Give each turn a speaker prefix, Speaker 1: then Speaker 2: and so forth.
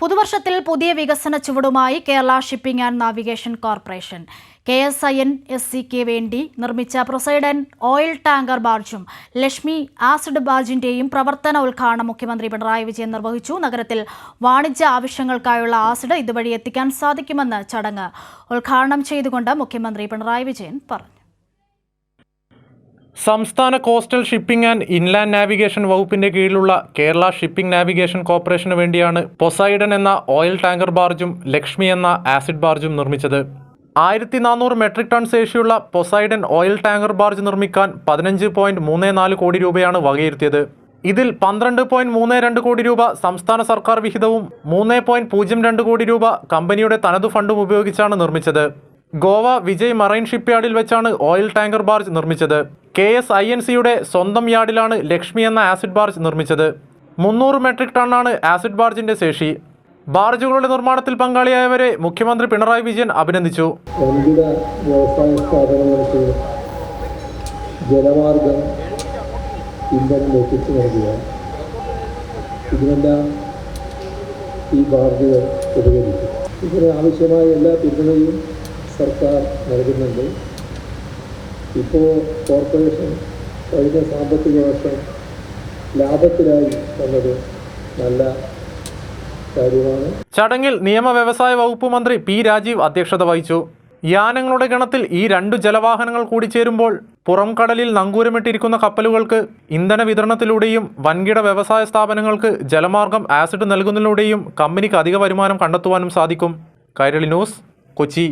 Speaker 1: പുതുവർഷത്തിൽ പുതിയ വികസന ചുവടുമായി Kerala shipping and navigation corporation. K S I N S സിക്ക് വേണ്ടി നിർമ്മിച്ച പ്രൊസൈഡൻ ഓയിൽ ടാങ്കർ ബാർജും ലക്ഷ്മി ആസിഡ് ബാർജിന്റെയും പ്രവർത്തന ഉദ്ഘാടനം മുഖ്യമന്ത്രി പിണറായി വിജയൻ നിർവഹിച്ചു. നഗരത്തിൽ വാണിജ്യ ആവശ്യങ്ങൾക്കായുള്ള ആസിഡ് ഇതുവഴി എത്തിക്കാൻ സാധിക്കുമെന്ന് ചടങ്ങ് ഉദ്ഘാടനം ചെയ്തുകൊണ്ട് മുഖ്യമന്ത്രി പിണറായി വിജയൻ പറഞ്ഞു.
Speaker 2: സംസ്ഥാന coastal shipping and inland navigation വകുപ്പിന്റെ കീഴിലുള്ള കേരള ഷിപ്പിംഗ് നാവിഗേഷൻ കോർപ്പറേഷന് വേണ്ടിയാണ് പൊസൈഡൻ എന്ന ഓയിൽ ടാങ്കർ ബാർജും ലക്ഷ്മി എന്ന ആസിഡ് ബാർജും നിർമ്മിച്ചത്. ആയിരത്തി നാനൂറ് മെട്രിക് ടൺ ശേഷിയുള്ള പൊസൈഡൻ ഓയിൽ ടാങ്കർ ബാർജ് നിർമ്മിക്കാൻ പതിനഞ്ച് പോയിന്റ് മൂന്ന് നാല് കോടി രൂപയാണ് വകയിരുത്തിയത്. ഇതിൽ പന്ത്രണ്ട് പോയിന്റ് മൂന്ന് രണ്ട് കോടി രൂപ സംസ്ഥാന സർക്കാർ വിഹിതവും മൂന്ന് പോയിന്റ് പൂജ്യം രണ്ട് കോടി രൂപ കമ്പനിയുടെ തനതു ഫണ്ടും ഉപയോഗിച്ചാണ് നിർമ്മിച്ചത്. ഗോവ വിജയ് മറൈൻ ഷിപ്പ്യാർഡിൽ വെച്ചാണ് ഓയിൽ ടാങ്കർ ബാർജ് നിർമ്മിച്ചത്. കെ എസ് ഐ എൻ സിയുടെ സ്വന്തം യാർഡിലാണ് ലക്ഷ്മി എന്ന ആസിഡ് ബാർജ് നിർമ്മിച്ചത്. മുന്നൂറ് മെട്രിക് ടണ്ണാണ് ആസിഡ് ബാർജിന്റെ ശേഷി. ബാർജുകളുടെ നിർമ്മാണത്തിൽ പങ്കാളിയായവരെ മുഖ്യമന്ത്രി പിണറായി വിജയൻ അഭിനന്ദിച്ചു.
Speaker 3: ജലമാർഗം ഈ ബാർജുകൾ ഉപകരിക്കും. ഇതിന് ആവശ്യമായ എല്ലാ പിന്തുണയും സർക്കാർ നൽകുന്നുണ്ട്. ഇപ്പോൾ കോർപ്പറേഷൻ കഴിഞ്ഞ സാമ്പത്തിക വർഷം ലാഭത്തിലായി വന്നത് നല്ല കാര്യമാണ്.
Speaker 2: ചടങ്ങിൽ നിയമ വ്യവസായ വകുപ്പ് മന്ത്രി പി രാജീവ് അധ്യക്ഷത വഹിച്ചു. യാനങ്ങളുടെ ഗണത്തിൽ ഈ രണ്ടു ജലവാഹനങ്ങൾ കൂടി ചേരുമ്പോൾ പുറം കടലിൽ നങ്കൂരമിട്ടിരിക്കുന്ന കപ്പലുകൾക്ക് ഇന്ധന വിതരണത്തിലൂടെയും വൻകിട വ്യവസായ സ്ഥാപനങ്ങൾക്ക് ജലമാർഗം ആസിഡ് നൽകുന്നതിലൂടെയും കമ്പനിക്ക് അധിക വരുമാനം കണ്ടെത്തുവാനും സാധിക്കും. കൈരളി ന്യൂസ് കൊച്ചി.